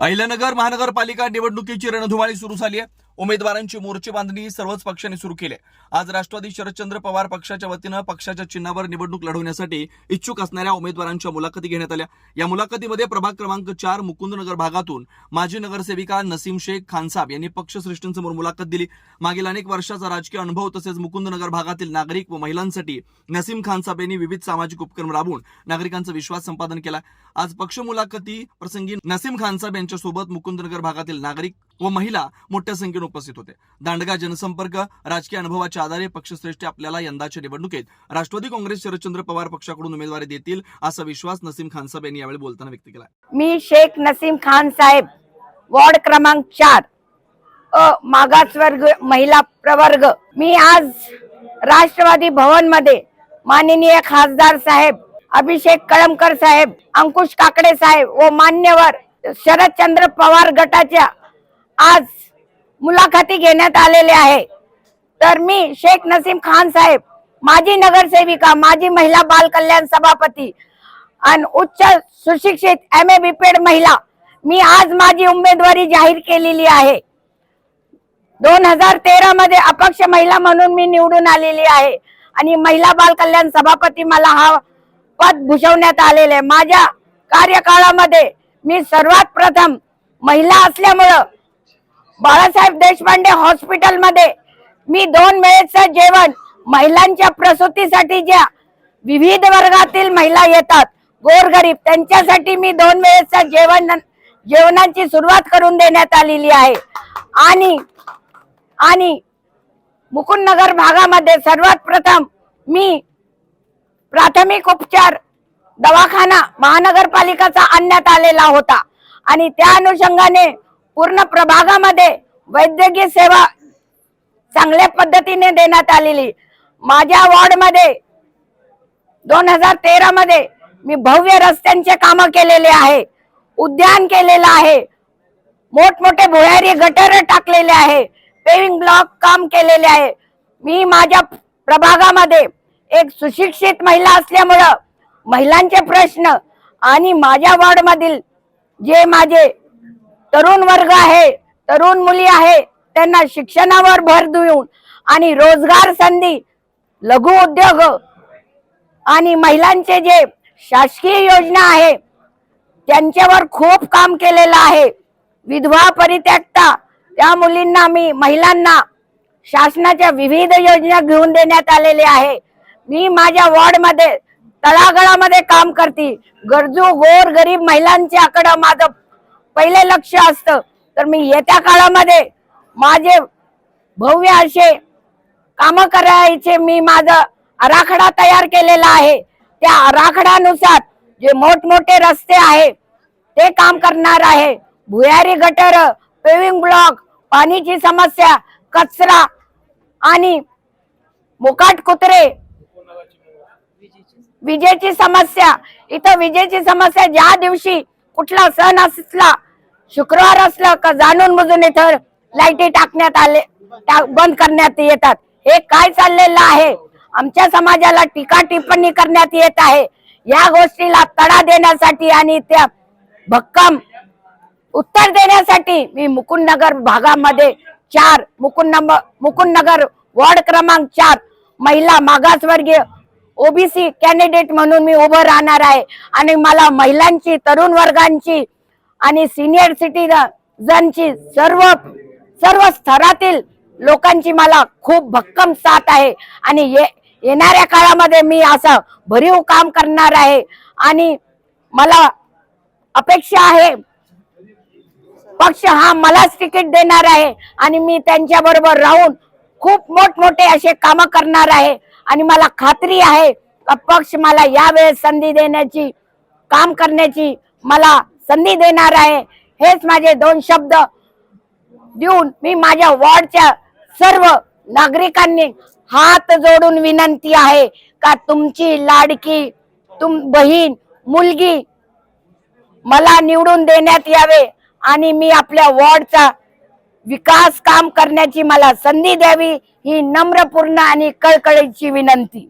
अहिल्यानगर महानगरपालिका निवडणुकीची रणधुमाळी सुरू झाली आहे. उमेदवारांची मोर्चे बांधणी सर्वच पक्षांनी सुरू केली. आज राष्ट्रवादी शरदचंद्र पवार पक्षाच्या वतीनं पक्षाच्या चिन्हावर निवडणूक लढवण्यासाठी इच्छुक असणाऱ्या उमेदवारांच्या मुलाखती घेण्यात आल्या. या मुलाखतीमध्ये प्रभाग क्रमांक चार मुकुंदनगर भागातून माजी नगरसेविका नसीम शेख खानसाब यांनी पक्षश्रेष्ठींसमोर मुलाखत दिली. मागील अनेक वर्षाचा राजकीय अनुभव तसेच मुकुंदनगर भागातील नागरिक व महिलांसाठी नसीम खानसाब यांनी विविध सामाजिक उपक्रम राबवून नागरिकांचा विश्वास संपादन केला. आज पक्ष मुलाखती प्रसंगी नसीम खानसाब यांच्यासोबत मुकुंदनगर भागातील नागरिक व महिला मोठ्या संख्येने उपस्थित होते. दांडगा जनसंपर्क राजकीय अनुभवाच्या आधारे पक्षश्रेष्ठी आपल्याला यंदाच्या निवडणुकीत राष्ट्रवादी काँग्रेस शरदचंद्र पवार पक्षाकडून उमेदवारी देतील असा विश्वास नसीम खान साहेब यांनी यावेळी बोलताना व्यक्त केला मी शेख नसीम खान साहेब वॉर्ड क्रमांक चार अ मागासवर्ग महिला प्रवर्ग. मी आज राष्ट्रवादी भवनमध्ये माननीय खासदार साहेब अभिषेक कळमकर साहेब अंकुश काकडे साहेब व मान्यवर शरदचंद्र पवार गटाच्या आज मुलाखती घेण्यात आलेले आहे. तर मी शेख नसीम खान साहेब माजी नगरसेविका माजी महिला बाल कल्याण सभापती आणि उच्च सुशिक्षित एम ए बीपेड महिला मी आज माझी उमेदवारी जाहीर केलेली आहे. दोन हजार तेरा मध्ये अपक्ष महिला म्हणून मी निवडून आलेली आहे आणि महिला बाल कल्याण सभापती मला हा पद भूषवण्यात आलेले आहे. माझ्या कार्यकाळामध्ये मी सर्वात प्रथम महिला असल्यामुळं बाळासाहेब देशपांडे हॉस्पिटलमध्ये. मी दोन वेळेचं जेवण महिलांच्या प्रसूतीसाठी ज्या विविध वर्गातील महिला येतात गोरगरीब त्यांच्यासाठी मी दोन वेळेचं जेवण जेवणाची सुरुवात करून देण्यात आलेली आहे. आणि आणि मुकुंदनगर भागामध्ये सर्वात प्रथम मी प्राथमिक उपचार दवाखाना महानगरपालिकाचा आणण्यात आलेला होता. आणि त्या अनुषंगाने पूर्ण प्रभागामध्ये वैद्यकीय सेवा चांगल्या पद्धतीने देण्यात आलेली. माझ्या वॉर्डमध्ये दोन हजार तेरा मध्ये मी भव्य रस्त्यांचे काम केलेले आहे. उद्यान केलेलं आहे. मोठमोठे भुयारी गटर टाकलेले आहे. पेविंग ब्लॉक काम केलेले आहे. मी माझ्या प्रभागामध्ये एक सुशिक्षित महिला असल्यामुळं महिलांचे प्रश्न आणि माझ्या वॉर्डमधील जे माझे तरुण वर्ग आहे तरुण मुली आहे त्यांना शिक्षणावर भर देऊन आणि रोजगार संधी लघु उद्योग आणि महिलांचे जे शासकीय योजना आहे त्यांच्यावर खूप काम केलेलं आहे. विधवा परित्यक्ता त्या मुलींना मी महिलांना शासनाच्या विविध योजना घेऊन देण्यात आलेले आहे. मी माझ्या वॉर्डमध्ये तळागळामध्ये काम करते. गरजू गोर गरीब महिलांच्याकडं माझं पहिले लक्ष असतं. तर मी येत्या काळामध्ये माझे भव्य असे काम करायचे मी माझं आराखडा तयार केलेला आहे. त्या आराखड्यानुसार जे मोठमोठे रस्ते आहे ते काम करणार आहे. भुयारी गटर पेविंग ब्लॉक पाणीची समस्या कचरा आणि मुकाट कुत्रे विजेची समस्या. इथं विजेची समस्या ज्या दिवशी कुठला सण असला शुक्रवार असलं का जाणून बुजून इथं लाईटी टाकण्यात आले टाक बंद करण्यात येतात. हे काय चाललेलं आहे? आमच्या समाजाला टीका टिप्पणी करण्यात येत आहे. या गोष्टीला तडा देण्यासाठी आणि त्या भक्कम उत्तर देण्यासाठी मी मुकुंदनगर भागामध्ये चार मुकुंद नंबर मुकुंदनगर वॉर्ड क्रमांक चार महिला मागासवर्गीय ओबीसी कॅन्डिडेट म्हणून मी उभं राहणार आहे. आणि मला महिलांची तरुण वर्गांची आणि सिनियर सिटीजनची सर्व सर्व स्तरातील लोकांची मला खूप भक्कम साथ आहे. आणि ये येणाऱ्या काळामध्ये मी असं भरीव काम करणार आहे. आणि मला अपेक्षा आहे पक्ष हा मलाच तिकीट देणार आहे. आणि मी त्यांच्या बरोबर राहून खूप मोठमोठे असे काम करणार आहे. आणि मला खात्री आहे का पक्ष मला यावेळेस संधी देण्याची काम करण्याची मला संधी देणार आहे. हेच माझे दोन शब्द देऊन मी माझ्या वॉर्डच्या सर्व नागरिकांनी हात जोडून विनंती आहे का तुमची लाडकी तुम बहीण मुलगी मला निवडून देण्यात यावे आणि मी आपल्या वॉर्डचा विकास काम करण्याची मला संधी द्यावी ही नम्रपूर्ण आणि कळकळीची विनंती.